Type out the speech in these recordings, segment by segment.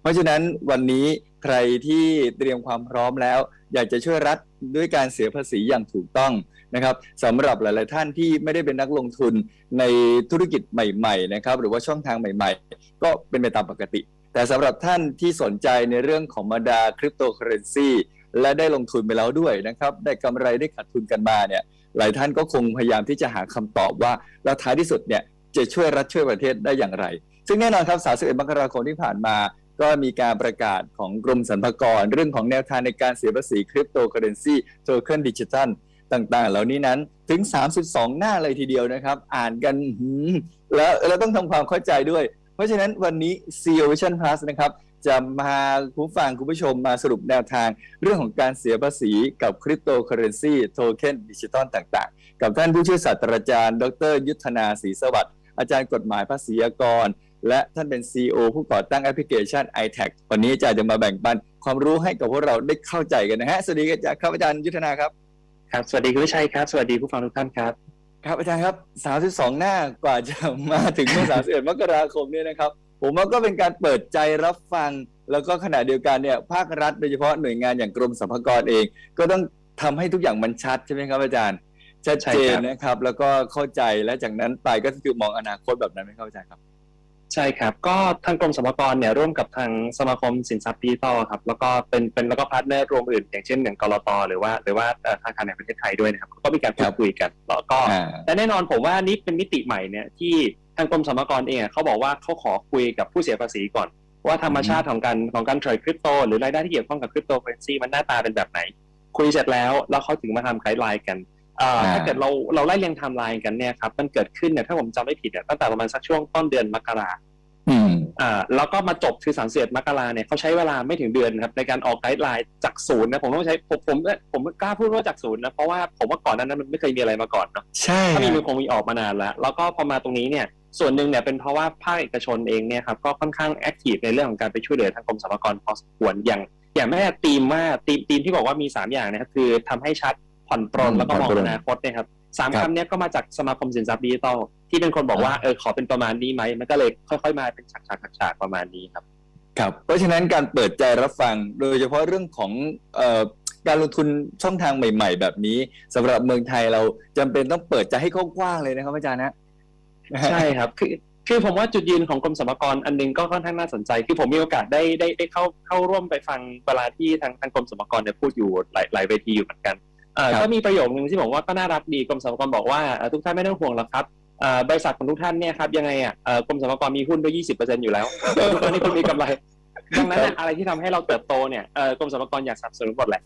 เพราะฉะนั้นวันนี้ใครที่เตรียมความพร้อมแล้ว อยากจะช่วยรัฐด้วยการเสียภาษีอย่างถูกต้องนะครับสำหรับหลาย ๆ ท่านที่ไม่ได้เป็นนักลงทุนในธุรกิจใหม่ ๆ นะครับ หรือว่าช่องทางใหม่ ๆ ก็เป็นไปตามปกติ แต่สำหรับท่านที่สนใจในเรื่องของบรรดาคริปโตเคอเรนซีและได้ลงทุนไปแล้วด้วยนะครับ ได้กำไรได้ขาดทุนกันมาเนี่ยหลายท่านก็คงพยายามที่จะหาคำตอบว่าแล้วท้ายที่สุดเนี่ยจะช่วยรัฐช่วยประเทศได้อย่างไร ซึ่งแน่นอนครับ 31 มกราคมที่ผ่านมา ก็มีการประกาศของกรมสรรพากร เรื่องของแนวทางในการเสียภาษีคริปโตเคอเรนซีโทเค็นดิจิทัลต่างๆ เหล่านี้นั้นถึง 32 หน้าเลยทีเดียวนะครับ อ่านกันแล้วแล้วต้องทำความเข้าใจด้วย เพราะฉะนั้นวันนี้ CEO Vision Plus นะครับ จะมาคุณฟังคุณผู้ชมมาสรุปแนวทาง เรื่องของการเสียภาษีกับคริปโตเคอเรนซีโทเค็นดิจิตอลต่างๆ กับท่านผู้ช่วยศาสตราจารย์ ดร ยุทธนาศรีสวัสดิ์อาจารย์กฎหมายภาษีอากร และท่านเป็น CEO ผู้ก่อตั้งแอปพลิเคชัน iTax วันนี้อาจารย์จะมาแบ่งปันความรู้ให้กับพวกเราได้เข้าใจกันนะฮะ สวัสดีครับอาจารย์ยุทธนาครับ ครับ สวัสดีคุณวิชัยครับ สวัสดีผู้ฟังทุกท่านครับ ครับอาจารย์ครับ 32 หน้ากว่าจะมาถึงเมื่อ31 มกราคมเนี่ยนะครับ ผมว่าก็เป็นการเปิดใจรับฟัง แล้วก็ขณะเดียวกันเนี่ยภาครัฐโดยเฉพาะหน่วยงานอย่างกรมสรรพากรเอง ก็ต้องทำให้ทุกอย่างมันชัดใช่ไหมครับอาจารย์ชัดเจนใช่ครับนะครับ แล้วก็เข้าใจและจากนั้นไปก็คือมองอนาคตแบบนั้นไหมครับอาจารย์ครับ ใช่ครับ ก็ทางกรมสรรพากรเนี่ยร่วมกับทางสมาคมสินทรัพย์ดิจิทัลครับ แล้วก็เป็นเป็นแล้วก็พาร์ทเนอร์รวมอื่น อย่างเช่นอย่างกรตหรือว่าหรือว่าเอ่อธนาคารแห่งประเทศไทยด้วยนะครับ ก็มีการพูครัดบคุยกันแล้วก็อ่าและแน่นอนผมว่านี่เป็นมิติใหม่เนี่ยที่ทางกรมสรรพากรเองอะเขาบอกว่าเขาขอคุยกับผู้เสียภาษีก่อน ว่าธรรมชาติของการของการเทรดคริปโตหรือรายได้ที่เกี่ยวข้องกับคริปโตเคอเรนซีมันหน้าตาเป็นแบบไหน คุยเสร็จแล้วแล้วเขาถึงมาทำไกด์ไลน์กันอ่าอ่า ถ้าเกิดเราเราไล่เรียงไทม์ไลน์กันเนี่ยครับมันเกิดขึ้นเนี่ยถ้าผมจำไม่ผิดเนี่ยตั้งแต่ประมาณสักช่วงต้นเดือนมกราอืมอ่าแล้วก็มาจบคือสามสิบมกราเนี่ยเขาใช้เวลาไม่ถึงเดือนครับในการออกไกด์ไลน์จากศูนย์นะผมต้องใช้ผมผมผมกล้าพูดว่าจากศูนย์นะเพราะว่าผมว่าก่อนหนานั้นมันไม่เคยมีอะไรมาก่อนเนาะใช่ถ้ามีฮะมันคงมีออกมานานแล้ว แล้วก็พอมาตรงนี้เนี่ยส่วนหนึ่งเนี่ยเป็นเพราะว่าภาคเอกชนเองเนี่ยครับก็ค่อนข้างแอคทีฟในเรื่องของการไปช่วยเหลือทางกรมสรรพากรพอสมควรอย่าง อย่างแม่ตีมว่าตีมตีมที่บอกว่ามี 3 อย่างนะครับคือทำให้ชัด ผ่อนปรนอืมแล้วก็มองผ่อนปรนอนาคตเนะครับสามครับคำเนี้ยก็มาจากสมาคมสินทรัพย์ดิจิทัลที่เป็นคนบอกว่าเออขอเป็นประมาณนี้ไหมมันก็เลยค่อยๆมาเป็นฉากๆฉากๆประมาณนี้ครับครับเพราะฉะนั้นการเปิดใจรับฟังโดยเฉพาะเรื่องของเอ่อการลงทุนช่องทางใหม่ ๆ แบบนี้สำหรับเมืองไทยเราจำเป็นต้องเปิดใจให้กว้างๆเลยนะครับอาจารย์นะใช่ครับคือคือผมว่าจุดยืนของกรมสรรพากรอันหนึงก็ค่อนข้างน่าสนใจ คือผมมีโอกาสได้ได้ได้เข้าเข้าร่วมไปฟังเวลาที่ทางทางกรมสรรพากรเนี่ยพูดอยู่หลายหลายเวทีอยู่เหมือนกันเอ่อครับ ก็มีประโยคนึงที่ผมว่าก็น่ารักดีกรมสรรพากรบอกว่าเอ่อทุกท่านไม่ต้องห่วงหรอกครับเอ่อบริษัทของทุกท่านเนี่ยครับยังไงอะเอ่อกรมสรรพากรมีหุ้นด้วย20%อยู่แล้วทุกคนนี่คุณมีกำไรดังนั้นอะอะไรที่ทำให้เราเติบโตเนี่ยเอ่อกรมสรรพากรอยากสนับสนุนหมดแหละ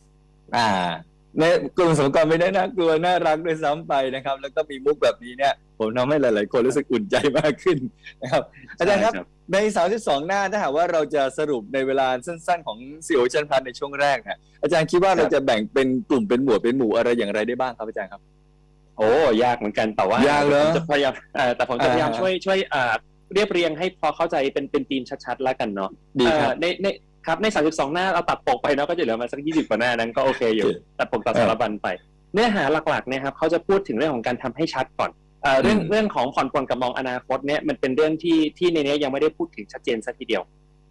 อ่า ในกลุ่มสมกรไม่ได้น่ากลัวน่ารักด้วยซ้ำไปนะครับ แล้วก็มีมุกแบบนี้เนี่ย ผมทำให้หลาย ๆ คนรู้สึกอุ่นใจมากขึ้นนะครับอาจารย์ครับใช่ครับใน32หน้าถ้าหากว่าเราจะสรุปในเวลาสั้น ๆ ของซีโอชันพันในช่วงแรกเนี่ยอาจารย์คิดว่าเราจะแบ่งเป็นกลุ่มเป็นหมวดเป็นหมู่อะไรอย่างไรได้บ้างครับอาจารย์ครับ โอ้ยากเหมือนกันแต่ว่ายากเหรอผมจะพยายามเอ่อแต่ผมจะพยายามอ่าช่วยช่วยอ่าเรียบเรียงให้พอเข้าใจเป็นเป็นธีมชัดๆแล้วกันเนาะดี ครับเอ่อในในครับใน32หน้าเราตัดปกไปเนาะก็จะเหลือมาสัก20กว่าหน้านั้นก็โอเคอยู่โอเคตัดปกตัดสารบัญไป เนื้อหาหลักๆเนี่ยครับเขาจะพูดถึงเรื่องของการทำให้ชัดก่อนเอ่อเรื่องอืมเรื่องของผ่อนปลนกับมองอนาคตเนี่ยมันเป็นเรื่องที่ที่ในเนี้ยยังไม่ได้พูดถึงชัดเจนสักทีเดียว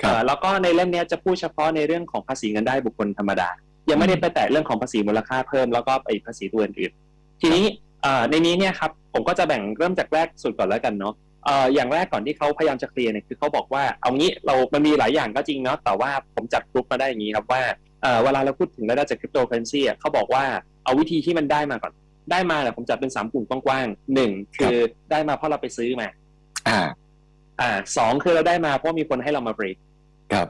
ครับเอ่อแล้วก็ในเล่มเนี้ยจะพูดเฉพาะในเรื่องของภาษีเงินได้บุคคลธรรมดา ยังไม่ได้ไปแตะเรื่องของภาษีมูลค่าเพิ่มแล้วก็ไอ้ภาษีตัวอื่นๆทีนี้เอ่อในนี้เนี่ยครับผมก็จะแบ่งเริ่มจากแรกสุดก่อนแล้วกันเนาะเอ่ออย่างแรกก่อนที่เขาพยายามจะเคลียร์เนี่ยคือเขาบอกว่าเอางี้เรามันมีหลายอย่างก็จริงเนาะแต่ว่าผมจัดกรุ๊ปมาได้อย่างนี้ครับว่าเอ่อเวลาเราพูดถึงรายได้จากคริปโตเคอเรนซีอะเขาบอกว่าเอาวิธีที่มันได้มาก่อนได้มาเนี่ยผมจัดเป็นสามกลุ่มกว้างๆหนึ่งคือได้มาเพราะเราไปซื้อมา อ่า อ่าสองคือเราได้มาเพราะมีคนให้เรามาเบรกครับ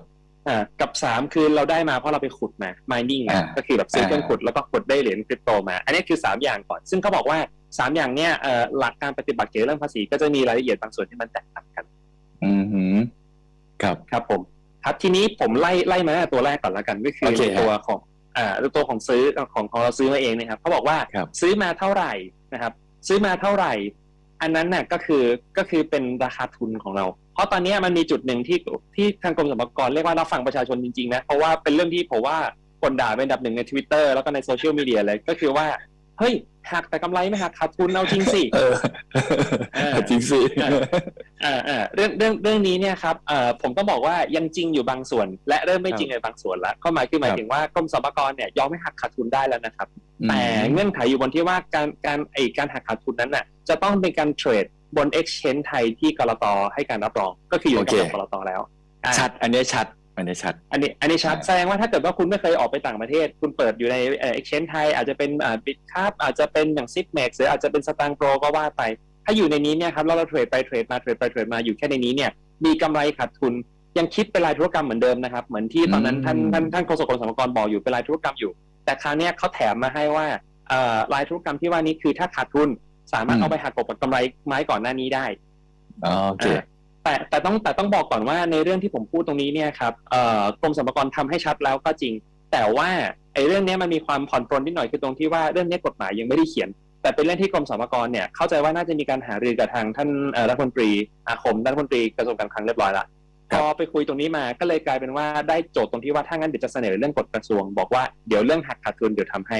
อ่ากับสามคือเราได้มาเพราะเราไปขุดมา mining มาอ่าก็คือแบบซื้อเครื่องอ่าขุดแล้วก็ขุดได้เหรียญคริปโตมา อันนี้คือสามอย่างก่อน ซึ่งเขาบอกว่า สามอย่างเนี้ยเอ่อหลักการปฏิบัติเกี่ยวกับเรื่องภาษีก็จะมีรายละเอียดบางส่วนที่มันแตกต่างกัน อืมหืมครับครับผม ครับทีนี้ผมไล่ไล่มาตั้งแต่ตัวแรกก่อนแล้วกันก็คือโอเคในตัวของอ่าตัวของซื้อของของเราซื้อมาเองนะครับเขาบอกว่าครับซื้อมาเท่าไหร่นะครับ ซื้อมาเท่าไหร่ อันนั้นน่ะก็คือก็คือเป็นราคาทุนของเรา เพราะตอนนี้มันมีจุดหนึ่งที่ที่ทางกรมสรรพากรเรียกว่ารับฟังประชาชนจริงๆนะเพราะว่าเป็นเรื่องที่ผมว่าคนด่าเป็นอันดับหนึ่งใน Twitter แล้วก็ในโซเชียลมีเดียเลยก็คือว่า เฮ้ยหักแต่กำไรไม่หักขาดทุนเอาจริงสิเออเออจริงสิอ่าอ่าเรื่องเรื่องเรื่องนี้เนี่ยครับเอ่อผมต้องบอกว่ายังจริงอยู่บางส่วน และเริ่มไม่จริงในบางส่วนแล้วก็หมายคือหมายถึงว่ากรมสรรพากรเนี่ยยอมให้หักขาดทุนได้แล้วนะครับ แต่เงื่อนไขอยู่บนที่ว่าการการไอการหักขาดทุนนั้นน่ะ จะต้องเป็นการเทรดบน Exchange ไทยที่กรตให้การรับรอง ก็คืออยู่ในโอเคกำกับกรตแล้วอ่าชัด อันนี้ชัด อันนี้ชัด อันนี้อันนี้ชัดอ่าแสดงว่าถ้าเกิดว่าคุณไม่เคยออกไปต่างประเทศ คุณเปิดอยู่ในเอ่อ Exchange ไทยอาจจะเป็นอ่าบิตคับอาจจะเป็นอย่างซิปเม็กหรืออาจจะเป็นสตางค์โปรก็ว่าไป ถ้าอยู่ในนี้เนี่ยครับแล้วเราเทรดไปเทรดมาเทรดไปเทรดมาอยู่แค่ในนี้เนี่ยมีกำไรขาดทุนยังคิดเป็นรายธุรกรรมเหมือนเดิมนะครับ เหมือนที่ตอนนั้นท่านอืมท่านท่านโฆษกกรมสรรพากรบอกอยู่เป็นรายธุรกรรมอยู่ แต่คราวเนี้ยเขาแถมมาให้ว่าเอ่อรายธุรกรรมที่ว่านี้คือถ้าขาดทุนสามารถเอาไปหักกบกับกำไรไม้ก่อนหน้านี้ได้อ๋อโอเคอ่า แต่แต่ต้องแต่ต้องบอกก่อนว่าในเรื่องที่ผมพูดตรงนี้เนี่ยครับเอ่อกรมสรรพากรทำให้ชัดแล้วก็จริง แต่ว่าไอ้เรื่องเนี้ยมันมีความผ่อนปรนนิดหน่อยคือตรงที่ว่าเรื่องเนี้ยกฎหมายยังไม่ได้เขียน แต่เป็นเรื่องที่กรมสรรพากรเนี่ยเข้าใจว่าน่าจะมีการหารือกับทางท่านเอ่อรัฐมนตรีอาคมรัฐมนตรีกระทรวงการคลังเรียบร้อยละครัพบอไปคุยตรงนี้มาก็เลยกลายเป็นว่าได้โจทย์ตรงที่ว่าถ้างั้นเดี๋ยวจะเสนอเรื่องกฎกระทรวง บอกว่าเดี๋ยวเรื่องหักขาดทุนเดี๋ยวทำให้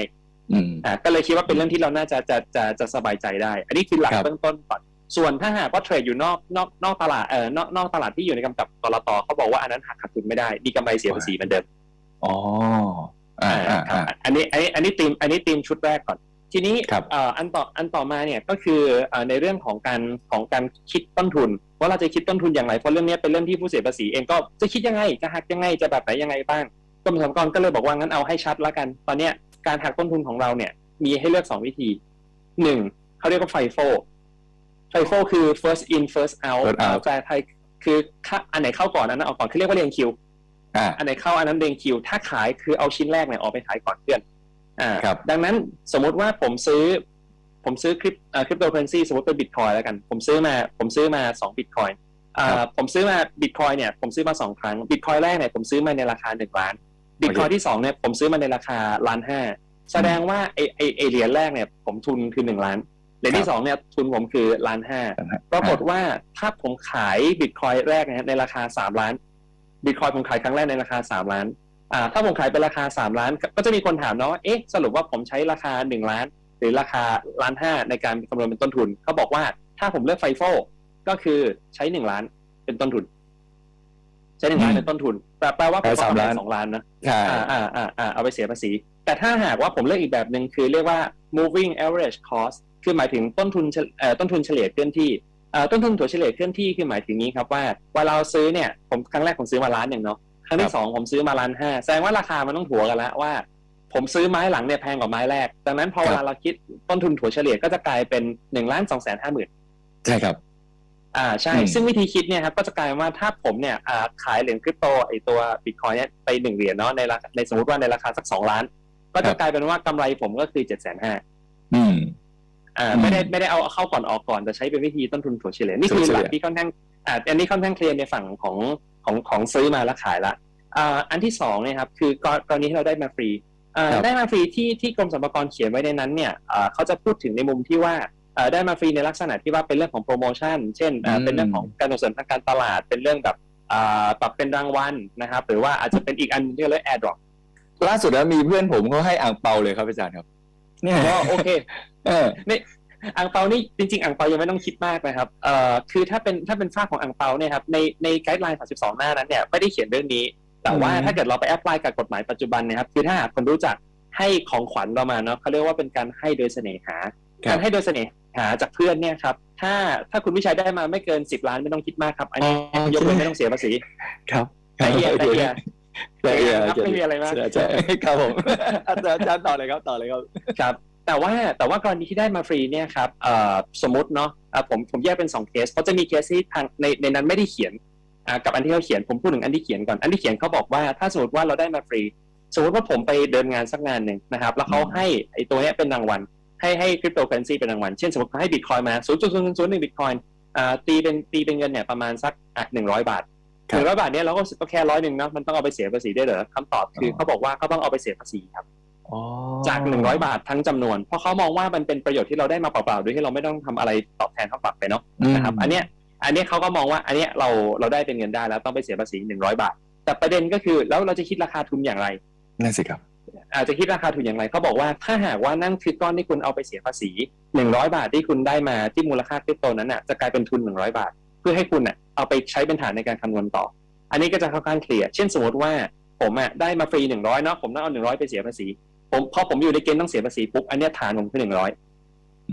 อืมอ่าก็เลยคิดว่าเป็นเรื่องที่เราน่าจะจะจะจะสบายใจได้ อันนี้คือหลักครับเบื้องต้นก่อน ส่วนถ้าหากว่าเทรดอยู่นอกนอกนอกตลาดเอ่อนอกนอกตลาดที่อยู่ในกำกับกรตเขาบอกว่าอันนั้นหักขาดทุนไม่ได้มีกำไรเสียภาษีเหมือนเดิมอ๋ออ่าอ่าครับอ่าอันนี้อันนี้อันนี้ตีมอันนี้ตีมชุดแรกก่อน ทีนี้ครับเอ่ออันต่ออันต่อมาเนี่ยก็คือเอ่อในเรื่องของการของการคิดต้นทุนว่าเราจะคิดต้นทุนอย่างไรเพราะเรื่องนี้เป็นเรื่องที่ผู้เสียภาษีเองก็จะคิดยังไงจะหักยังไงจะแบบไหนยังไงบ้างกรมสรรพากรก็เลยบอกว่างั้นเอาให้ชัดละกัน ตอนเนี้ยการหักต้นทุนของเราเนี่ยมีให้เลือกสองวิธีหนึ่งเขาเรียกว่าไฟโฟไฟโฟคือ first in first out First out แปลไทยคือค่าอันไหนเข้าก่อนอันนั้นออกก่อนเขาเรียกว่าเรียงคิว อ่า อันไหนเข้าอันนั้นเรียงคิว ถ้าขายคือเอาชิ้นแรกเนี่ยออกไปขายก่อนเพื่อน อ่า ครับ ดังนั้นสมมุติว่าผมซื้อ ผมซื้อคริปอ่าคริปโตเคอเรนซีสมมติเป็นบิตคอยแล้วกัน ผมซื้อมา ผมซื้อมาสองบิตคอยอ่า ผมซื้อมาบิตคอยเนี่ย ผมซื้อมาสองครั้งบิตคอยแรกเนี่ยผมซื้อมาในราคาหนึ่งล้านบิตคอยที่สองเนี่ยผมซื้อมาในราคาล้านห้าแสดงว่าไอไอไอเหรียญแรกเนี่ยผมทุนคือหนึ่งล้าน เหรียญที่สองเนี่ยทุนผมคือล้านห้าปรากฏว่าถ้าผมขายบิตคอยแรกนะฮะในราคาสามล้านบิตคอยผมขายครั้งแรกในราคาสามล้านอ่าถ้าผมขายเป็นราคาสามล้าน ก็ก็จะมีคนถามเนาะว่าเอ๊ะสรุปว่าผมใช้ราคาหนึ่งล้าน หรือราคาล้านห้าในการคำนวณเป็นต้นทุนเขาบอกว่าถ้าผมเลือกไฟโฟก็คือใช้หนึ่งล้านเป็นต้นทุน ใช้หนึ่งล้านอืมเป็นต้นทุนแปลแปลว่าผมใช้สามกำไรล้านสองล้านนะใช่อ่าอ่าอ่าอ่าเอาไปเสียภาษี แต่ถ้าหากว่าผมเลือกอีกแบบหนึ่งคือเรียกว่า moving average cost คือหมายถึงต้นทุนเฉเอ่อต้นทุนเฉลี่ยเคลื่อนที่เอ่อต้นทุนถั่วเฉลี่ยเคลื่อนที่คือหมายถึงนี้ครับว่าเวลาเราซื้อเนี่ยผมครั้งแรกผมซื้อมาล้านหนึ่งเนาะครั้งครัที่บสองผมซื้อมาล้านห้าแสดงว่าราคามันต้องถัวกันแล้วว่า ผมซื้อไม้หลังเนี่ยแพงกว่าไม้แรกดังนั้นพอเวลาเราคิดต้นทุนถั่วเฉลี่ยก็จะกลายเป็นหนึ่งล้านสองแสนห้าหมื่นใช่ครับ อ่าใช่อืมซึ่งวิธีคิดเนี่ยครับก็จะกลายเป็นว่าถ้าผมเนี่ยอ่าขายเหรียญคริปโตไอตัวบิตคอยเนี่ยไปหนึ่งเหรียญเนาะในราคาในสมมติว่าในราคาสักสองล้าน ก็จะกลายเป็นว่ากำไรผมก็คือเจ็ดแสนห้าอืมอ่าอืม ไม่ได้ไม่ได้เอาเข้าก่อนออกก่อนแต่ใช้เป็นวิธีต้นทุนถั่วเฉลี่ยนี่คือถั่วเฉหลี่ลัยกที่ค่อนข้างอ่าอันนี้ค่อนข้างเคลียร์ในฝั่งของของของซื้อมาแล้วขายละอ่าอันที่สองเนี่ยครับคือกรกรณีที่เราได้มาฟรีอ่าครับได้มาฟรีที่ที่กรมสรรพากรเขียนไว้ในนั้นเนี่ยอ่าเขาจะพูดถึงในมุมที่ว่าเอ่อได้มาฟรีในลักษณะที่ว่าเป็นเรื่องของโปรโมชั่น เช่นอ่าอืมเป็นเรื่องของการส่งเสริมทางการตลาดเป็นเรื่องแบบอ่าปรับเป็นรางวัลนะครับ หรือว่าอาจจะเป็นอีกอันที่เรียกแอร์ดรอปล่าสุดแล้วมีเพื่อนผมเขาให้อ่างเปาเลยครับอาจารย์ครับเนี่ยก็โอเคเอ ออ่างเปานี่จริงๆอ่างเปายังไม่ต้องคิดมากนะครับเอ่อคือถ้าเป็นถ้าเป็นฝ้ากของอ่างเปาเนี่ยครับในในไกด์ไลน์32 หน้านั้นเนี่ยไม่ได้เขียนเรื่องนี้ แต่ว่าอืมถ้าเกิดเราไปแอพพลายกับกฎหมายปัจจุบันเนะครับคือถ้าหากคนรู้จักให้ของขวัญเรามาเนาะเขาเรียกว่าเป็นการให้โดยเสน่หาครักาบรให้โดยเสน่หาจากเพื่อนเนี่ยครับถ้าถ้าคุณวิชัยได้มาไม่เกิน10ล้านไม่ต้องคิดมากครับ อันนี้อ๋อยกเว้นไม่ต้องเสียภาษีครับแต่เฮียแต่เฮียแต่เฮียครับไม่มีอะไรมากใช่ครับผมอาจารย์อาจารย์ต่อเลยครับต่อเลยครับครับ แต่ว่าแต่ว่ากรณีที่ได้มาฟรีเนี่ยครับสมมติเนาะผมผมแยกเป็น2เคสเพราะจะมีเคสที่ทางในในนั้นไม่ได้เขียนกับอันที่เขาเขียนผมพูดถึงอันที่เขียนก่อนอันที่เขียนเขาบอกว่าถ้าสมมติว่าเราได้มาฟรี สมมติว่าผมไปเดินงานสักงานหนึ่งนะครับ แล้วเขาให้ไอ้ตัวนี้เป็นรางวัลให้ให้คริปโตเคอเรนซีเป็นรางวัลเช่นสมมติเขาให้บิตคอยมา0.001บิตคอยตีเป็นตีเป็นเงินเนี่ยประมาณสักอะ100บาทหนึ่งร้อยบาทเนี่ยเราก็กว่าแค่ร้อยหนึ่งเนาะมันต้องเอาไปเสียภาษีได้เหรอคำตอบคือเขาบอกว่าเขาต้องเอาไปเสียภาษีครับ จาก100บาททั้งจำนวน เพราะเขามองว่ามันเป็นประโยชน์ที่เราได้มาเปล่าๆโดยที่เราไม่ต้องทำอะไรตอบแทนเขาปรับไปเนาะอืมนะครับ อันเนี้ยอันเนี้ยเขาก็มองว่าอันเนี้ยเราเราได้เป็นเงินได้แล้วต้องไปเสียภาษี100บาท แต่ประเด็นก็คือแล้วเราจะคิดราคาทุนอย่างไรนั่นสิครับ อาจจะคิดราคาถูกอย่างไรเขาบอกว่าถ้าหากว่านั่นคือก้อนที่คุณเอาไปเสียภาษีหนึ่งร้อยบาทที่คุณได้มาที่มูลค่าคริปโตนั้นน่ะจะกลายเป็นทุนหนึ่งร้อยบาท เพื่อให้คุณน่ะเอาไปใช้เป็นฐานในการคำนวณต่อ อันนี้ก็จะค่อนข้างเคลียร์เช่นสมมติว่าผมอะได้มาฟรีหนึ่งร้อยเนาะผมต้องเอาหนึ่งร้อยไปเสียภาษี ผมพอผมอยู่ในเกณฑ์ต้องเสียภาษีปุ๊บอันเนี้ยฐานผมคือหนึ่งร้อย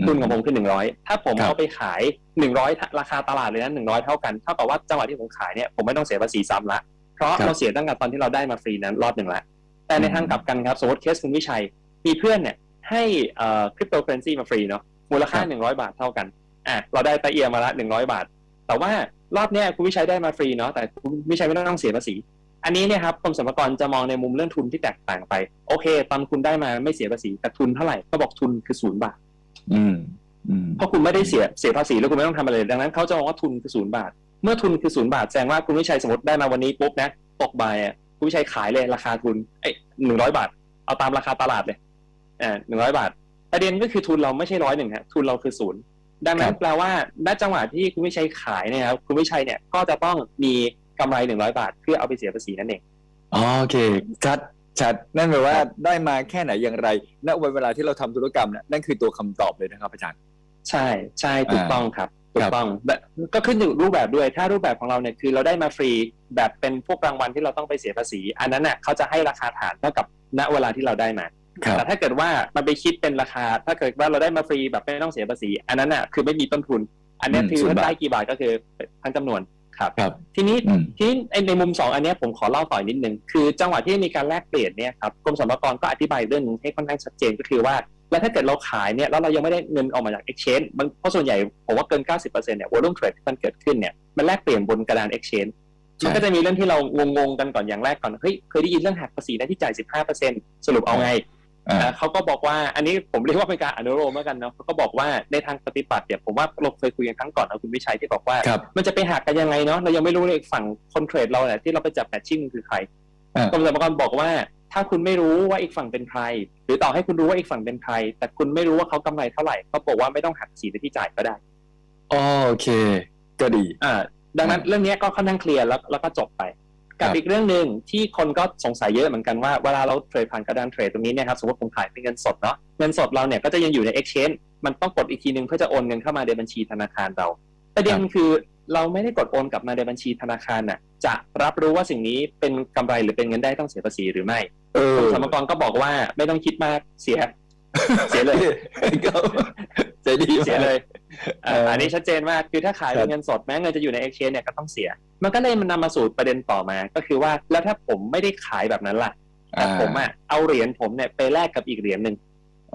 ทุนของผมคือหนึ่งร้อยถ้าผมครับเอาไปขายหนึ่งร้อยราคาตลาดเลยนะหนึ่งร้อยเท่ากันเท่ากับว่าจังหวะที่ผมขายเนี่ยผมไม่ต้องเสียภาษีซ้ำละเพราะครับเราเสียตั้งแต่ตอนที่เราได้มาฟรีนั้นรอบหนึ่งละแต่ในอืมทางกลับกันครับสมมติเคสคุณวิชัยมีเพื่อนเนี่ยให้เอ่อคริปโตเคอเรนซีมาฟรีเนาะมูลค่าหนึ่งร้อยบาทเท่ากันอะเราได้ตะเอียมาละหนึ่งร้อยบาท แต่ว่ารอบเนี้ยคุณวิชัยได้มาฟรีเนาะแต่คุณวิชัยไม่ต้องเสียภาษี อันนี้เนี่ยครับกรมสรรพากรจะมองในมุมเรื่องทุนที่แตกต่างไป โอเค ตอนคุณได้มาไม่เสียภาษีแต่ทุนเท่าไหร่ก็บอกทุนคือศูนย์บาทอืมอืมเพราะคุณไม่ได้เสียเสียภาษีแล้วคุณไม่ต้องทำอะไรเลยดังนั้นเขาจะมองว่าทุนคือศูนย์บาท เมื่อทุนคือศูนย์บาทแสดงว่าคุณวิชัยสมมติได้มาวันนี้ปุ๊บนะตกบ่ายอะคุณวิชัยขายเลยราคาทุนเอ้หนึ่งร้อยบาท เอาตามราคาตลาดเลยอ่าหนึ่งร้อยบาท ประเด็นก็คือทุนเราไม่ใช่ร้อยหนึ่งฮะทุนเราคือศูนย์ดังนั้คนรับแปลว่าณจังหวะที่คุณวิชัยขายเนี่ยครับคุณวิชัยเนี่ยก็จะต้องมี กำไรหนึ่งร้อยบาท เพื่อเอาไปเสียภาษีนั่นเองอ๋อโอเคชัดชัดนั่นแปลว่าครับได้มาแค่ไหนอย่างไรณวันเวลาที่เราทำธุรกรรมน่ะนั่นคือตัวคำตอบเลยนะครับอาจารย์ใช่ใช่ถูกอ่าต้องครับถูครักบต้องแบบก็ขึ้นอยู่รูปแบบด้วยถ้ารูปแบบของเราเนี่ยคือเราได้มาฟรีแบบเป็นพวกรางวัลที่เราต้องไปเสียภาษี อันนั้นน่ะเขาจะให้ราคาฐานเท่ากับณเวลาที่เราได้มาครับแต่ถ้าเกิดว่ามันไปคิดเป็นราคา ถ้าเกิดว่าเราได้มาฟรีแบบไม่ต้องเสียภาษี อันนั้นน่ะคือไม่มีต้นทุน อันเนี้ยอืมคือศูนย์บาทได้กี่บาทก็คือทั้งจำนวน ครับครับ ทีนี้อืมทีนี้ไอ้ในมุมสองอันเนี้ยผมขอเล่าต่ออีกนิดนึงคือจังหวะที่มีการแลกเปลี่ยนเนี่ยครับกรมสรรพากรก็อธิบายเรื่องหนึงให้ค่อนข้างชัดเจนก็คือว่า แล้วถ้าเกิดเราขายเนี่ยแล้วเรายังไม่ได้เงินออกมาจาก exchange บางเพราะส่วนใหญ่ผมว่าเกิน 90%เนี่ย volume trade ที่มันเกิดขึ้นเนี่ยมันแลกเปลี่ยนบนกระดาน exchange ใช่มันก็จะมีเรื่องที่เรางงๆกันก่อนอย่างแรกก่อนเฮ้ยเคยได้ยินเรื่องหักภาษีนะที่จ่าย 15%สรุปเอาไงอ่าอ่า เขาก็บอกว่าอันนี้ผมเรียกว่าเป็นการอนุโลมแล้วกันเนาะเขาก็บอกว่าในทางปฏิบัติเนี่ยผมว่าเราเคยคุยกันครั้งก่อนนะคุณวิชัยที่บอกว่าครับมันจะไปหักกันยังไงเนาะเรายังไม่รู้เลยฝั่งคนเทรดเราเนี่ยที่เราไปจับแมทชิ่งคือใครอ่ากรมสรรพากรบอกว่า ถ้าคุณไม่รู้ว่าอีกฝั่งเป็นใคร หรือต่อให้คุณรู้ว่าอีกฝั่งเป็นใคร แต่คุณไม่รู้ว่าเขากำไรเท่าไหร่ก็บอกว่าไม่ต้องหักภาษีในที่จ่ายก็ได้อ๋อโอเค ก็ดี อ่า ดังนั้นเรื่องนี้ก็ค่อนข้างเคลียร์แล้วแล้วก็จบไป กับครับอีกเรื่องหนึ่งที่คนก็สงสัยเยอะเหมือนกันว่าเวลาเราเทรดผ่านกระดานเทรดตรงนี้เนี่ยครับสมมติผมขายเป็นเงินสดเนาะเงินสดเราเนี่ยก็จะยังอยู่ใน exchange มันต้องกดอีกทีนึงเพื่อจะโอนเงินเข้ามาในบัญชีธนาคารเราประเด็นคือเราไม่ได้กดโอนกลับมาในบัญชีธนาคารน่ะ จะรับรู้ว่าสิ่งนี้เป็นกำไรหรือเป็นเงินได้ต้องเสียภาษีหรือไม่เออกรมสรรพากรก็บอกว่าไม่ต้องคิดมากเสีย เสียเลยก็ใจดีมากเสียเลย อ่าเอออัอันนี้ชัดเจนมากคือถ้าขายครัเป็บนเงินสดแม้เงินจะอยู่ใน exchange เนี่ยก็ต้องเสีย มันก็เลยมันนำมาสู่ประเด็นต่อมา ก็คือว่าแล้วถ้าผมไม่ได้ขายแบบนั้นล่ะแต่ผมอะเอาเหรียญผมเนี่ยไปแลกกับอีกเหรียญหนึ่ง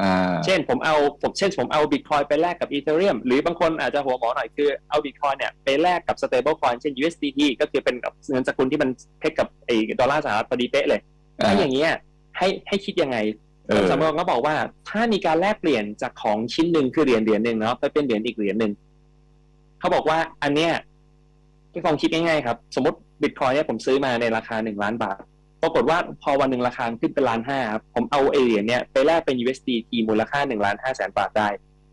อ่าเช่นผมเอาผมเช่นผมเอาบิตคอยไปแลกกับอีเทเรียมหรือบางคนอาจจะหัวหมอหน่อยคือเอาบิตคอยเนี่ยไปแลกกับ stable coin เช่น USDT ก็คือเป็นเงินสกุลที่มันเท่กับไอ้ดอลลาร์สหรัฐพอดีเป๊ะเลยอ่าถ้าอย่างเงี้ยให้ให้คิดยังไง ออสำรองก็บอกว่า ถ้ามีการแลกเปลี่ยนจากของชิ้นหนึ่งคือเหรียญเหรียญหนึ่งเนาะไปเป็นเหรียญอีกเหรียญหนึ่งเขาบอกว่าอันเนี้ยที่ลองคิดง่ายๆครับ สมมติบิตคอยเนี่ยผมซื้อมาในราคาหนึ่งล้านบาท ปรากฏว่าพอวันหนึ่งราคาขึ้นเป็นล้านห้าครับผมเอาไอเหรียญเนี่ยไปแลกเป็น USDT มูลค่าหนึ่งล้านห้าแสนบาทได้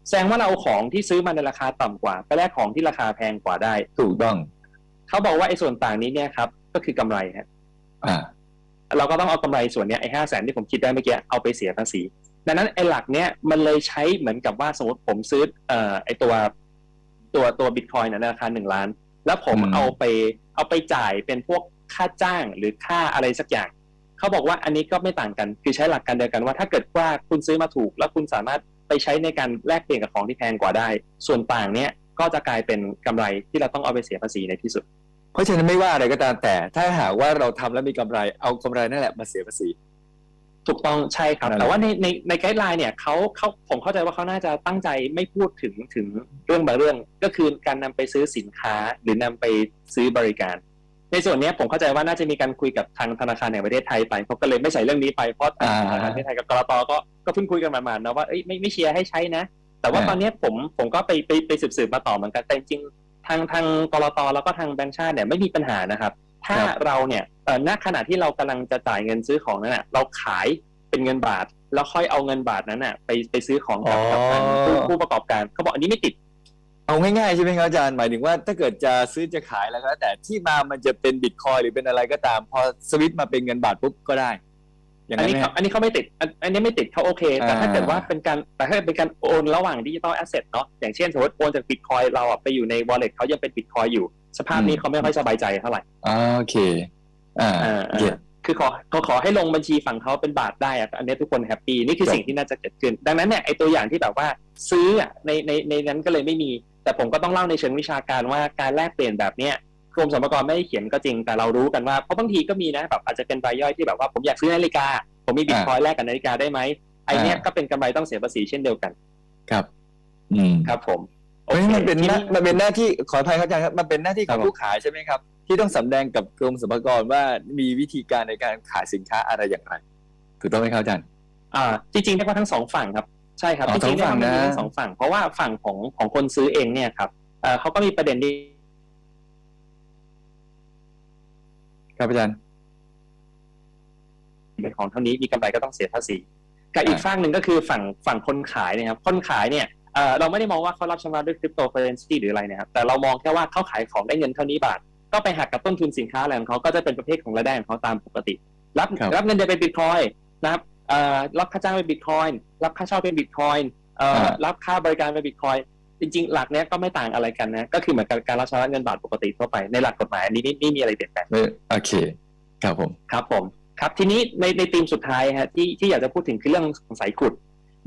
แสดงว่าเราเอาของที่ซื้อมาในราคาต่ำกว่า ไปแลกของที่ราคาแพงกว่าได้ ถูกต้อง เขาบอกว่าไอ้ส่วนต่างนี้เนี่ยครับ ก็คือกำไรฮะอ่า เราก็ต้องเอากำไรส่วนเนี้ยไอ้ห้าแสนที่ผมคิดได้เมื่อกี้เอาไปเสียภาษีดังนั้นไอ้หลักเนี้ยมันเลยใช้เหมือนกับว่าสมมติผมซื้อเอ่อไอ้ตัวตัวตัวบิตคอยน์ในราคาหนึ่งล้าน แล้วผมอืมเอาไปเอาไปจ่ายเป็นพวกค่าจ้างหรือค่าอะไรสักอย่างเขาบอกว่าอันนี้ก็ไม่ต่างกัน คือใช้หลักการเดียวกันว่าถ้าเกิดว่าคุณซื้อมาถูก แล้วคุณสามารถไปใช้ในการแลกเปลี่ยนกับของที่แพงกว่าได้ ส่วนต่างเนี้ยก็จะกลายเป็นกำไรที่เราต้องเอาไปเสียภาษีในที่สุด เพราะฉะนั้นไม่ว่าอะไรก็ตามแต่ ถ้าหากว่าเราทำแล้วมีกำไรเอากำไรนั่นแหละมาเสียภาษีถูกต้องใช่ครับนั่นแหละแต่ว่าในในในไกด์ไลน์เนี่ยเขาเขาผมเข้าใจว่าเขาน่าจะตั้งใจไม่พูดถึงถึงเรื่องบางเรื่อง ก็คือการนำไปซื้อสินค้าหรือนำไปซื้อบริการ ในส่วนเนี้ยผมเข้าใจว่าน่าจะมีการคุยกับทางธนาคารแห่งประเทศไทยไปเขาก็เลยไม่ใส่เรื่องนี้ไปเพราะอ่าธนาคารแห่งประเทศไทยกับกรตก็ก็เพิ่งคุยกันมาๆนะว่าเอ้ยไม่ไม่เชียร์ให้ใช้นะ แต่ว่าอ่าตอนเนี้ยผมผมก็ไปไปไปสืบสืบมาต่อเหมือนกันแต่จริงๆ ทางทางกรตแล้วก็ทางแบงก์ชาติเนี่ยไม่มีปัญหานะครับ ถ้าครับเราเนี่ยเอ่อณขณะที่เรากำลังจะจ่ายเงินซื้อของนั้นน่ะเราขายเป็นเงินบาท แล้วค่อยเอาเงินบาทนั้นน่ะ ไปไปซื้อของกับกับทางผู้ผู้ประกอบการเขาบอกอันนี้ไม่ติดเอาง่ายๆใช่ไหมครับอาจารย์หมายถึงว่าถ้าเกิดจะซื้อจะขายแล้วก็แล้วแต่ที่มามันจะเป็นบิตคอยหรือเป็นอะไรก็ตาม พอสวิตช์มาเป็นเงินบาทปุ๊บก็ได้ อย่างอันนั้นนี้ไหมเขาอันนี้เขาไม่ติดอันอันนี้ไม่ติดเขาโอเค แต่ถ้าอ่าเกิดว่าเป็นการแต่ถ้าเกิดเป็นการโอนระหว่างดิจิตอลแอสเซทเนาะอย่างเช่นสมมติโอนจากบิตคอยเราอะไปอยู่ใน wallet เขายังเป็นบิตคอยอยู่ สภาพนี้เขาไม่ค่อยสบายใจเท่าไหร่อ่าโอเค อ่าอ่าเก็ตคือขอเขาขอให้ลงบัญชีฝั่งเขาเป็นบาทได้อะอันนี้ทุกคนแฮปปี้นี่คือครับสิ่งที่น่าจะเกิดขึ้น ดังนั้นเนี่ยไอตัวอย่างที่แบบว่าซื้ออะในในในนั้นก็เลยไม่มี แต่ผมก็ต้องเล่าในเชิงวิชาการว่าการแลกเปลี่ยนแบบเนี้ย กรมสรรพากรไม่ได้เขียนก็จริงแต่เรารู้กันว่าเพราะบางทีก็มีนะแบบอาจจะเป็นรายย่อยที่แบบว่าผมอยากซื้อนาฬิกา ผมมีบิตคอยแลกกับนาฬิกาได้ไหมไอเนี้ยอ่าก็เป็นกำไรต้องเสียภาษีเช่นเดียวกัน ครับ อืมครับ ผมเพราะฉะนั้นมันเป็นทีหน้ามันเป็นหน้าที่ขออภัยครับอาจารย์ครับมันเป็นหน้าที่ขครัองบผมผู้ขายใช่ไหมครับ ที่ต้องสำแดงกับกรมสรรพากรว่ามีวิธีการในการขายสินค้าอะไรอย่างไรถูกต้องไหมครับอาจารย์อ่า จริงๆเรียกว่าทั้งสองฝั่งครับใช่ครับอ๋อจริงๆเรียกว่ามันมีสองฝั่งนะทั้งสองฝั่ง เพราะว่าฝั่งของของคนซื้อเองเนี่ยครับเอ่อเขาก็มีประเด็นที่ ครับอาจารย์ เป็นของเท่านี้มีกำไรก็ต้องเสียภาษีกับอีกอ่าฝั่งหนึ่งก็คือฝั่งฝั่งคนขายเนี่ยครับคนขายเนี่ยเอ่อเราไม่ได้มองว่าเขารับชำระด้วยคริปโตเคอเรนซีหรืออะไรนะครับแต่เรามองแค่ว่าเขาขายของได้เงินเท่านี้บาท ก็ไปหักกับต้นทุนสินค้าอะไรของเขาก็จะเป็นประเภทของรายได้ของเขาตามปกติ รับครับ รับเงินเดือนเป็นบิตคอยนะครับเอ่อรับค่าจ้างเป็นบิตคอยรับค่าเช่าเป็นบิตคอยเอ่ออ่ารับค่าบริการเป็นบิตคอย จริงๆ หลักเนี้ยก็ไม่ต่างอะไรกันนะ ก็คือเหมือนกับการรับชำระเงินบาทปกติทั่วไปในหลักกฎหมายอันนี้ไม่ไม่มีอะไรเปลี่ยนแปลงไม่โอเค ครับผม ครับผม ครับทีนี้ในในธีมสุดท้ายฮะที่ที่อยากจะพูดถึงคือเรื่องของสายขุด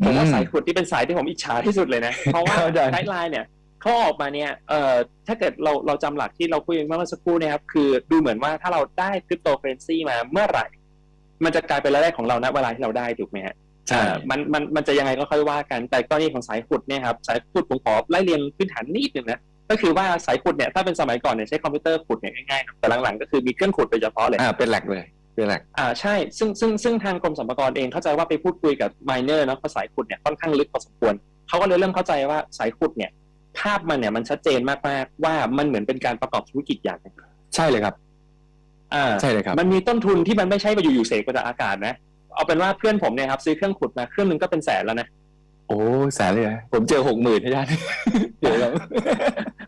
ผมว่าอืมสายขุดที่เป็นสายที่ผมอิจฉาที่สุดเลยนะ เพราะว่าเข้าใจไกด์ไลน์เนี่ยเขาออกมาเนี่ยเอ่อถ้าเกิดเราเราจำหลักที่เราคุยกันเมื่อสักครู่เนะครับคือดูเหมือนว่าถ้าเราได้คริปโตเคอเรนซีมาเมื่อไหร่ มันจะกลายเป็นรายได้ของเราณเวลาที่เราได้ถูกไหมฮะใช่ อ่ามันมันมันจะยังไงก็ค่อยว่ากัน แต่กรณีของสายขุดเนี่ยครับสายขุดผมขอไล่เรียงพื้นฐานนิดหนึ่งนะก็คือว่าสายขุดเนี่ยถ้าเป็นสมัยก่อนเนี่ยใช้คอมพิวเตอร์ขุดเนี่ยง่ายๆนะแต่หลังๆก็คือมีเครื่องขุดโดยเฉพาะเลยอ่าเป็นหลักเลยเป็นหลักอ่าใช่ซึ่งซึ่งซึ่งทางกรมสรรพากรเองเข้าใจว่าไปพูดคุยกับมายเนอร์เนาะเพราะสายขุดเนี่ยค่อนข้างลึกพอสมควรเขาก็เลยเริ่มเข้าใจว่าสายขุดเนี่ยภาพมันเนี่ยมันชัดเจนมากๆว่ามันเหมือนเป็นการประกอบธุรกิจอย่างหนึงใช่เลยครับอ่าใช่เลยครับ มันมีต้นทุนที่มันไม่ใช่ไปอยู่ๆเสกมาจากอากาศนะ เอาเป็นว่าเพื่อนผมเนี่ยครับซื้อเครื่องขุดมาเครื่องหนึงก็เป็นแสนแล้วนะโอ้แสนเลยนะผมเจอหกหมื่นให้ได้เดี๋ยวเรา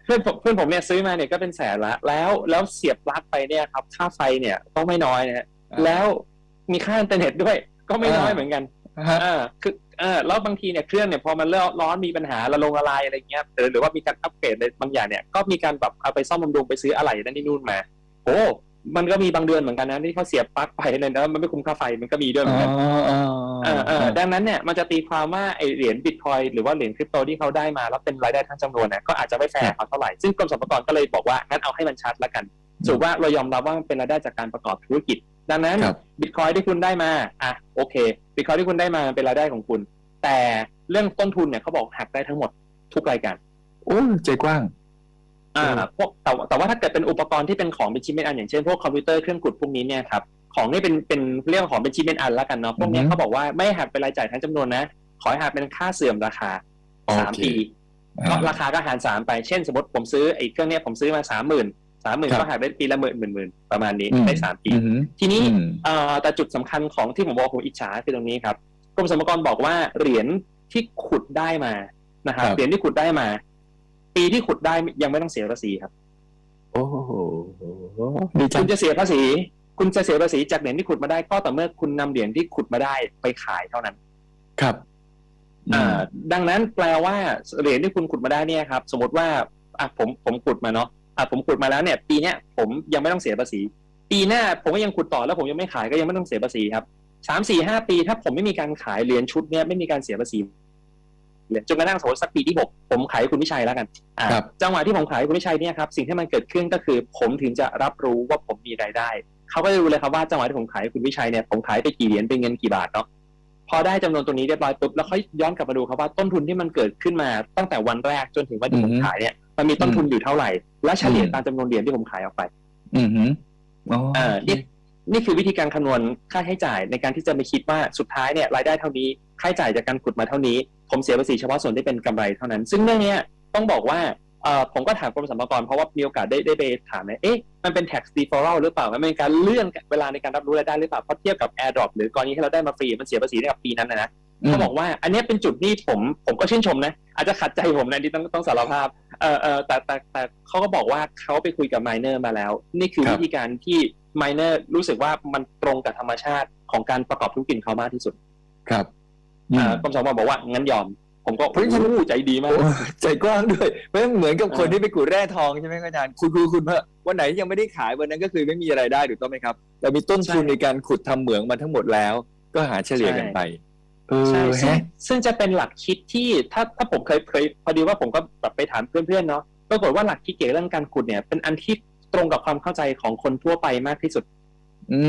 เพื่อนผมเพื่อนผมเนี่ยซื้อมาเนี่ยก็เป็นแสนละแล้วแล้วเสียบปลั๊กไปเนี่ยครับ ค่าไฟเนี่ยต้องไม่น้อยนะฮะอ่าแล้วมีค่าอินเทอร์เน็ตด้วย ก็ไม่น้อยอ่าเหมือนกันฮะอ่าคืออ่าแล้วบางทีเนี่ยเครื่องเนี่ยพอมันเริ่มร้อนมีปัญหาละลงละลายอะไรเงี้ยหรือหรือว่ามีการอัปเกรดอะไรบางอย่างเนี่ยก็มีการแบบเอาไปซ่อมบำรุงไปซื้ออะไรนั่นนี่นู่นมาโอ้ มันก็มีบางเดือนเหมือนกันนะที่เขาเสียบปลั๊กไปเลยนะมันไม่คุ้มค่าไฟมันก็มีด้วยเหมือ๋อนอกันอ๋อเออเออดังนั้นเนี่ยมันจะตีความว่าไอเหรียญบิตคอยหรือว่าเหรียญคริปโตที่เขาได้มาแล้วเป็นรายได้ทั้งจำนวนเนี่ยก็อาจจะไม่แฟร์เขาเท่าไหร่ซึ่งกรมสรรพากรก็เลยบอกว่างั้นเอาให้มันชัดแล้วกันสรุปว่าเรายอมรับว่ามันเป็นรายได้จากการประกอบธุรกิจ ดังนั้นครับบิตคอยที่คุณได้มาอะโอเคบิตคอยที่คุณได้มาเป็นรายได้ของคุณ แต่เรื่องต้นทุนเนี่ยเขาบอกหักได้ทั้งหมดทุกรายการโอ้ใจกว้าง อ่าอืมพวกแต่ว่าแต่ว่าถ้าเกิดเป็นอุปกรณ์ที่เป็นของเป็นชิ้นเป็นอันอย่างเช่นพวกคอมพิวเตอร์เครื่องขุดพวกนี้เนี่ยครับของนี่เป็นเป็นเรื่องของเป็นชิ้นเป็นอันแล้วกันเนาะพวกเนี้ยอือฮึเขาบอกว่าไม่หักเป็นรายจ่ายทั้งจำนวนนะขอให้หักเป็นค่าเสื่อมราคาสามโอเคปีก็ราคาก็หารสามไปเช่น สมมติผมซื้อไอ้เครื่องเนี้ยผมซื้อมาสามหมื่นสามหมื่นครับก็หักได้ปีละหมื่นหมื่นหมื่นประมาณนี้อืมได้สามปีอืมทีนี้อืมเอ่อแต่จุดสำคัญของที่ผมบอกผมอิจฉาคือตรงนี้ครับกรมสรรพากรบอกว่าเหรียญที่ขุดได้มานะครับครับเหรียญที่ขุดได้มา ปีที่ขุดได้ยังไม่ต้องเสียภาษีครับ โอ้โหดีจัคุงณจะเสียภาษี คุณจะเสียภาษีจากเหรียญที่ขุดมาได้ก็ต่อเมื่อคุณนำเหรียญที่ขุดมาได้ไปขายเท่านั้น ครับอ่าดังนั้นแปลว่าเหรียญที่คุณขุดมาได้เนี่ยครับ สมมติว่าอะผมผมขุดมาเนาะอะผมขุดมาแล้วเนี่ย ปีเนี้ยผมยังไม่ต้องเสียภาษี ปีหน้าผมก็ยังขุดต่อแล้วผมยังไม่ขายก็ยังไม่ต้องเสียภาษีครับสามสี่ห้าปีถ้าผมไม่มีการขายเหรียญชุดเนี้ยไม่มีการเสียภาษี เลยจนกระทั่งสมมติสักปีที่หกผมขายให้คุณวิชัยแล้วกันอ่าครับจังหวะที่ผมขายให้คุณวิชัยเนี่ยครับสิ่งที่มันเกิดขึ้นก็คือ ผมถึงจะรับรู้ว่าผมมีรายได้เขาก็จะรู้เลยครับว่าจังหวะที่ผมขายให้คุณวิชัยเนี่ยผมขายไปกี่เหรียญเป็นเงินกี่บาทเนาะพอได้จำนวนตัวนี้เรียบร้อยปุ๊บแล้วค่อยย้อนกลับมาดูครับว่าต้นทุนที่มันเกิดขึ้นมาตั้งแต่วันแรกจนถึงวันที่ผมอือฮึขายเนี่ยมันมีต้นทุนอยู่เท่าไหร่ และเฉลี่ยอืมตามจำนวนเหรียญที่ผมขายออกไป อืมฮึอ๋ออ่านี่นี่คือวิธีการคำนวณค่าใช้จ่ายในการที่จะไปคิดว่าสุดท้ายเนี่ยรายได้เท่านี้ค่าใช้จ่ายจากการขุดมาเท่านี้ ผมเสียภาษีเฉพาะส่วนที่เป็นกำไรเท่านั้น ซึ่งเรื่องนี้ต้องบอกว่าผมก็ถามกรมสรรพากรเพราะว่ามีโอกาสได้ได้ไปถามเนี่ยเอ๊ะมันเป็น tax deferral หรือเปล่า มันเป็นการเลื่อนเวลาในการรับรู้รายได้หรือเปล่าเพราะเทียบกับ airdrop หรือกรณีที่เราได้มาฟรีมันเสียภาษีในกับปีนั้นนะนะเขาบอกว่าอันนี้เป็นจุดที่ผมผมก็ชื่นชมนะ อาจจะขัดใจผมนะที่ต้องต้องสารภาพเออเออแต่แต่แต่เขาก็บอกว่าเขาไปคุยกับไมเนอร์มาแล้ว นี่คือควิธีการที่ไมเนอร์รู้สึกว่ามันตรงกับธรรมชาติของการประกอบธุรกิจเขามากที่สุด ครับ กรมสรรพากรบอกว่างั้นยอม ผมก็เพราะฉะนั้นโอ้โหใจดีมากโอ้ใจกว้างด้วยเพราะฉะนั้นเหมือนกับคนเออที่ไปขุดแร่ทองใช่ไหมครับอาจารย์คุณคุณคุณเพื่อวันไหนยังไม่ได้ขายวันนั้นก็คือไม่มีอะไรายได้ถูกต้องไหมครับแต่มีต้นทุนในการขุดทำเหมืองมาทั้งหมดแล้ว ก็หาเฉลี่ยกันไปเออใช่ซึ่งฮะซึ่งจะเป็นหลักคิดที่ถ้าถ้าผมเคยเคยพอดีว่าผมก็แบบไปถามเพื่อนๆเนาะปรากฏว่าหลักคิดเกี่ยวกับเรื่องการขุดเนี่ยเป็นอันที่ตรงกับความเข้าใจของคนทั่วไปมากที่สุด อื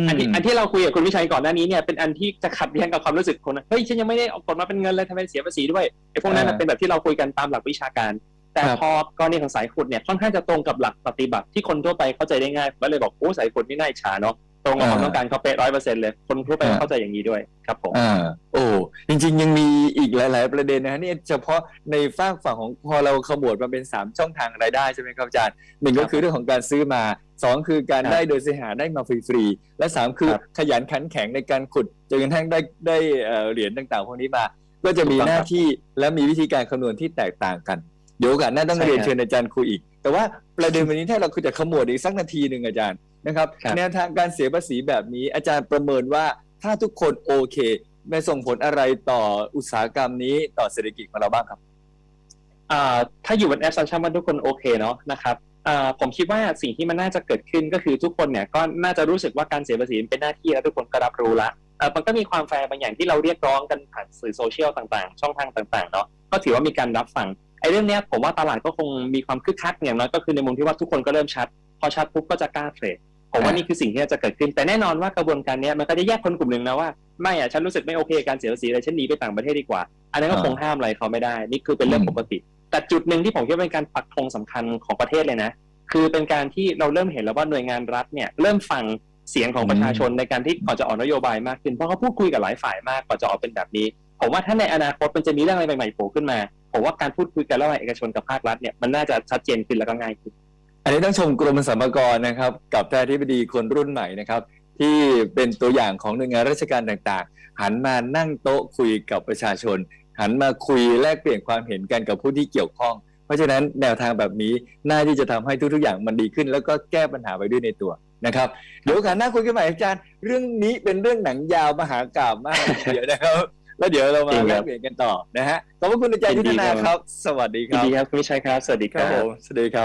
มอันที่อันที่เราคุยกับคุณวิชัยก่อนหน้านี้เนี่ยเป็นอันที่จะขัดแย้งกับความรู้สึกคนนะเฮ้ยฉันยังไม่ได้เอากฎมาเป็นเงินเลยทำไมเสียภาษีด้วยไอ้พวกนั้นนะอ่าเป็นแบบที่เราคุยกันตามหลักวิชาการ แต่ครับพอกรณีของสายขุดเนี่ยค่อนข้างจะตรงกับหลักปฏิบัติที่คนทั่วไปเข้าใจได้ง่ายก็เลยบอกโอ้สายขุดนี่น่าอิจฉาเนาะ ตรงกับความต้องการเขาเป๊ะร้อยเปอร์เซ็นต์เลยคนทั่วไปเข้าใจอย่างนี้ด้วยครับผมอ่าโอ้จริง ๆ ยังมีอีกหลาย ๆ ประเด็นนะฮะนี่เฉพาะในฝากฝั่งของพอเราขมวดมาเป็นสามช่องทางรายได้ใช่ไหมครับอาจารย์หนึ่งก็คือเรื่องของการซื้อมาสองคือการครับได้โดยเสียหาได้มาฟรีๆและสามคือครับขยันขันแข็งในการขุดจนกระทั่งได้ได้เอ่อเหรียญต่างๆพวกนี้มา ก็จะมีถูกต้องหน้าครับที่และมีวิธีการคำนวณที่แตกต่างกันเดี๋ยวโอกาสหน้าต้องใช่เรียนครับเชิญอาจารย์คุยอีก แต่ว่าประเด็นวันนี้ถ้าเราคือจะขมวดอีกสักนาทีหนึ่งอาจารย์ นะครับครับแนวทางการเสียภาษีแบบนี้ อาจารย์ประเมินว่าถ้าทุกคนโอเคไม่ส่งผลอะไรต่ออุตสาหกรรมนี้ต่อเศรษฐกิจของเราบ้างครับอ่าถ้าอยู่บนแอสซัมชันว่าทุกคนโอเคเนาะนะครับอ่าผมคิดว่าสิ่งที่มันน่าจะเกิดขึ้นก็คือทุกคนเนี่ยก็น่าจะรู้สึกว่าการเสียภาษีเป็นหน้าที่แล้วทุกคนก็รับรู้ละเอ่อมันก็มีความแฟร์บางอย่างที่เราเรียกร้องกันผ่านสื่อโซเชียลต่างๆ ช่องทางต่างๆเนาะก็ถือว่ามีการรับฟังไอ้เรื่องเนี้ยผมว่าตลาดก็คงมีความคึกคักอย่างน้อยก็คือในมุมที่ว่าทุกคนก็เริ่มชัด พอชัดปุ๊บก็จะกล้าเทรด ผมว่านี่คือสิ่งที่จะเกิดขึ้น แต่แน่นอนว่ากระบวนการนี้มันก็จะแยกคนกลุ่มหนึ่งนะว่าไม่อะฉันรู้สึกไม่โอเคกับการเสียภาษีเลยฉันหนีไปต่างประเทศดีกว่า อันนั้นก็คงห้ามอะไรเขาไม่ได้ นี่คือเป็นเรื่องปกติ แต่จุดหนึ่งที่ผมคิดว่าเป็นการปักธงสำคัญของประเทศเลยนะ คือเป็นการที่เราเริ่มเห็นแล้วว่าหน่วยงานรัฐเนี่ยเริ่มฟังเสียงของประชาชนในการที่ก่อนจะออกนโยบายมากขึ้นเพราะเขาพูดคุยกับหลายฝ่ายมากก่อนจะออกเป็นแบบนี้ ผมว่าถ้าในอนาคตมันจะมีเรื่องอะไรใหม่ๆโผล่ขึ้นมาผมว่าการพูดคุยกันระหว่างเอกชนกับภาครัฐเนี่ยมันน่าจะชัดเจนขึ้นแล้วก็ง่ายขึ้น อันนี้ต้องชมกรมสรรพากรนะครับ กับท่านอธิบดีคนรุ่นใหม่นะครับ ที่เป็นตัวอย่างของหน่วยงานราชการต่างๆ หันมานั่งโต๊ะคุยกับประชาชน หันมาคุยแลกเปลี่ยนความเห็นกันกับผู้ที่เกี่ยวข้อง เพราะฉะนั้นแนวทางแบบนี้น่าที่จะทำให้ทุกๆอย่างมันดีขึ้น แล้วก็แก้ปัญหาไปด้วยในตัวนะครับเดี๋ยวโอกาสหน้าคุยกันใหม่อาจารย์ เรื่องนี้เป็นเรื่องหนังยาวมหากาบมากเดี๋ยวนะครับแล้วเดี๋ยวเรามาจริงแลครักบเปลี่ยนกันต่อนะฮะขอบพระคุณอาจารย์ยุทธนาครับ สวัสดีคยินรับดีครับคุณวิชัยครับ สวัสดีคครัรับบผมสวัสดีครับ